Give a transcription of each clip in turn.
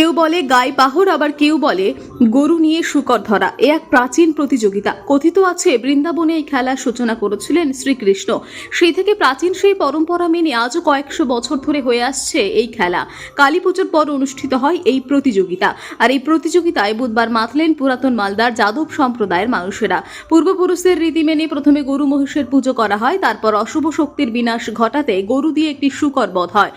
কেউ বলে গায়ে পাহর আবার কেউ বলে গরু নিয়ে শুকর ধরা। এ এক প্রাচীন প্রতিযোগিতা। কথিত আছে, বৃন্দাবনে এই খেলার সূচনা করেছিলেন শ্রীকৃষ্ণ। সেই থেকে প্রাচীন সেই পরম্পরা মেনে আজও কয়েকশো বছর ধরে হয়ে আসছে এই খেলা। কালী পুজোর পর অনুষ্ঠিত হয় এই প্রতিযোগিতা। আর এই প্রতিযোগিতায় বুধবার মাতলেন পুরাতন মালদার যাদব সম্প্রদায়ের মানুষেরা। পূর্বপুরুষদের রীতি মেনে প্রথমে গরু মহিষের পুজো করা হয়, তারপর অশুভ শক্তির বিনাশ ঘটাতে গরু দিয়ে একটি শুকর বধ হয়।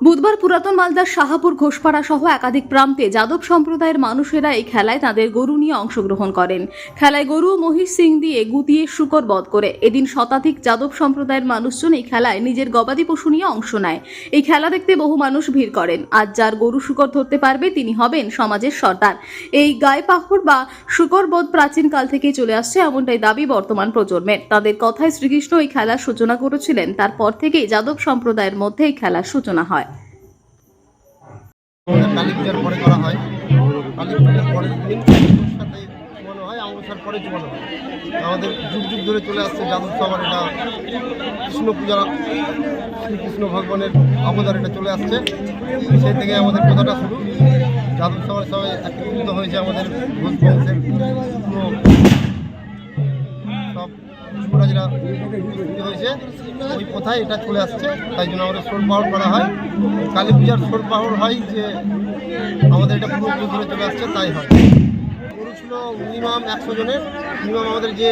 বুধবার পুরাতন মালদার শাহাপুর ঘোষপাড়া সহ একাধিক প্রান্তে যাদব সম্প্রদায়ের মানুষেরা এই খেলায় তাদের গরু নিয়ে অংশগ্রহণ করেন। খেলায় গরু ও মহিষ, সিং দিয়ে গুতিয়ে শুকর বধ করে। এদিন শতাধিক যাদব সম্প্রদায়ের মানুষজন এই খেলায় নিজের গবাদি পশু নিয়ে অংশ নেয়। এই খেলা দেখতে বহু মানুষ ভিড় করেন। আজ যার গরু শুকর ধরতে পারবে তিনি হবেন সমাজের সর্দার। এই গায়ে পাহড় বা শুকর বধ প্রাচীন কাল থেকেই চলে আসছে এমনটাই দাবি বর্তমান প্রজন্মের। তাদের কথায় শ্রীকৃষ্ণ এই খেলার সূচনা করেছিলেন। তারপর থেকেই যাদব সম্প্রদায়ের মধ্যে এই খেলার সূচনা হয়। আমাদের কালী পূজার পরে করা হয়। কালী পূজার পরের দিন চুমানো হয় অমাবস্যার পরে চুমানো হয় আমাদের যুগ যুগ ধরে চলে আসছে যাদব সবার এটা কৃষ্ণ পূজা শ্রীকৃষ্ণ ভগবানের অবদার এটা চলে আসছে। সেই থেকে আমাদের কথাটা শুরু। যাদব সবার সবাই একত্রিত হয়েছে আমাদের বংশের যুবরাজরা একত্রিত হয়েছে ওই কোথায় এটা চলে আসছে। তাই জন্য আমাদের সোল পাহড় করা হয়। কালী পূজার সোল পাহড় হয় যে আমাদের এটা পুরো যুগ ধরে চলে আসছে, তাই হয়। গরু মিনিমাম একশো জনের। মিনিমাম আমাদের যে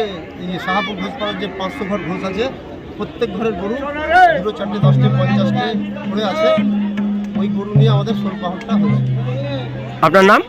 শাহাপুর ঘোষ পাড়ার যে পাঁচশো ঘর ঘোষ আছে, প্রত্যেক ঘরের গরু দুটো, চারটে, দশটে, পঞ্চাশটে করে আছে। ওই গরু নিয়ে আমাদের সোল পাহড়টা হয়েছে। আপনার নাম?